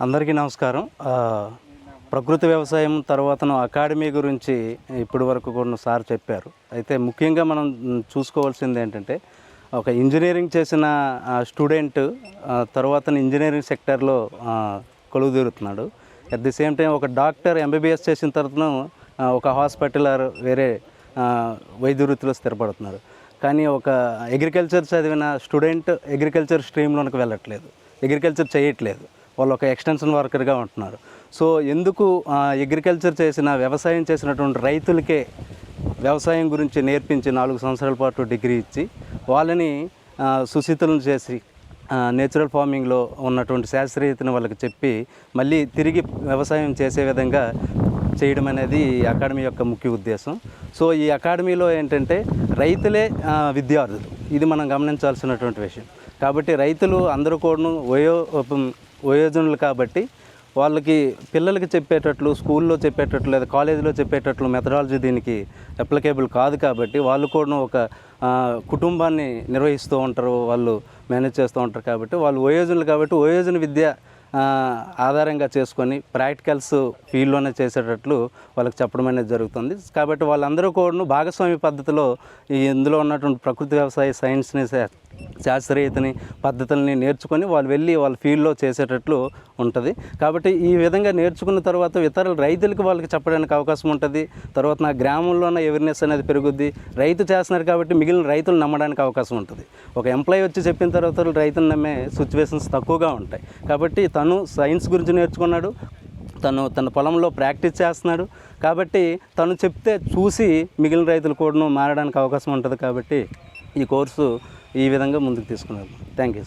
అందరికీ నమస్కారం. ప్రకృతి వ్యవసాయం తర్వాత అకాడమీ గురించి ఇప్పటి వరకు కూడా సార్ చెప్పారు. అయితే ముఖ్యంగా మనం చూసుకోవాల్సింది ఏంటంటే ఒక ఇంజనీరింగ్ చేసిన స్టూడెంట్ తర్వాత ఇంజనీరింగ్ సెక్టర్లో ఆ, కొలువు తీరుతున్నాడు అట్ ది సేమ్ టైం ఒక డాక్టర్ ఎంబీబీఎస్ చేసిన తర్వాత ఒక హాస్పిటల్ ఆర్ వేరే వైద్య వృత్తిలో స్థిరపడుతున్నారు. కానీ ఒక అగ్రికల్చర్ చదివిన స్టూడెంట్ అగ్రికల్చర్ స్ట్రీమ్లోనికి వెళ్ళట్లేదు. అగ్రికల్చర్ చేయట్లేదు. వాళ్ళు ఒక ఎక్స్టెన్షన్ వర్కర్గా ఉంటున్నారు. సో ఎందుకు అగ్రికల్చర్ చేసిన వ్యవసాయం చేసినటువంటి రైతులకే వ్యవసాయం గురించి నేర్పించి నాలుగు సంవత్సరాల పాటు డిగ్రీ ఇచ్చి వాళ్ళని సుశీతులను చేసి నేచురల్ ఫార్మింగ్లో ఉన్నటువంటి శాస్త్రీయతను వాళ్ళకి చెప్పి మళ్ళీ తిరిగి వ్యవసాయం చేసే విధంగా చేయడం అనేది ఈ అకాడమీ యొక్క ముఖ్య ఉద్దేశం. సో ఈ అకాడమీలో ఏంటంటే రైతులే విద్యార్థులు. ఇది మనం గమనించాల్సినటువంటి విషయం. కాబట్టి రైతులు అందరూ కూడాను వయో వయోజనులు కాబట్టి వాళ్ళకి పిల్లలకి చెప్పేటట్లు స్కూల్లో చెప్పేటట్లు లేదా కాలేజీలో చెప్పేటట్లు మెథడాలజీ దీనికి అప్లికేబుల్ కాదు కాబట్టి వాళ్ళు కూడా ఒక కుటుంబాన్ని నిర్వహిస్తూ ఉంటారు వాళ్ళు మేనేజ్ చేస్తూ ఉంటారు కాబట్టి వాళ్ళు వయోజనులు కాబట్టి వయోజన విద్య ఆధారంగా చేసుకొని ప్రాక్టికల్స్ ఫీల్డ్లోనే చేసేటట్లు వాళ్ళకి చెప్పడం అనేది జరుగుతుంది. కాబట్టి వాళ్ళందరూ కూడా భాగస్వామి పద్ధతిలో ఈ ఇందులో ఉన్నటువంటి ప్రకృతి వ్యవసాయ సైన్స్ని శాస్త్రీయతని పద్ధతుల్ని నేర్చుకొని వాళ్ళు వెళ్ళి వాళ్ళ ఫీల్డ్లో చేసేటట్లు ఉంటుంది. కాబట్టి ఈ విధంగా నేర్చుకున్న తర్వాత ఇతర రైతులకు వాళ్ళకి చెప్పడానికి అవకాశం ఉంటుంది. తర్వాత నా గ్రామంలో ఉన్న అవేర్నెస్ అనేది పెరుగుద్ది. రైతు చేస్తున్నారు కాబట్టి మిగిలిన రైతులు నమ్మడానికి అవకాశం ఉంటుంది. ఒక ఎంప్లాయీ వచ్చి చెప్పిన తర్వాత రైతులు నమ్మే సిచ్యువేషన్స్ తక్కువగా ఉంటాయి. కాబట్టి తను సైన్స్ గురించి నేర్చుకున్నాడు. తను తన పొలంలో ప్రాక్టీస్ చేస్తున్నాడు. కాబట్టి తను చెప్తే చూసి మిగిలిన రైతులు కూడాను మారడానికి అవకాశం ఉంటుంది కాబట్టి ఈ కోర్సు ఈ విధంగా ముందుకు తీసుకున్నారు. Thank you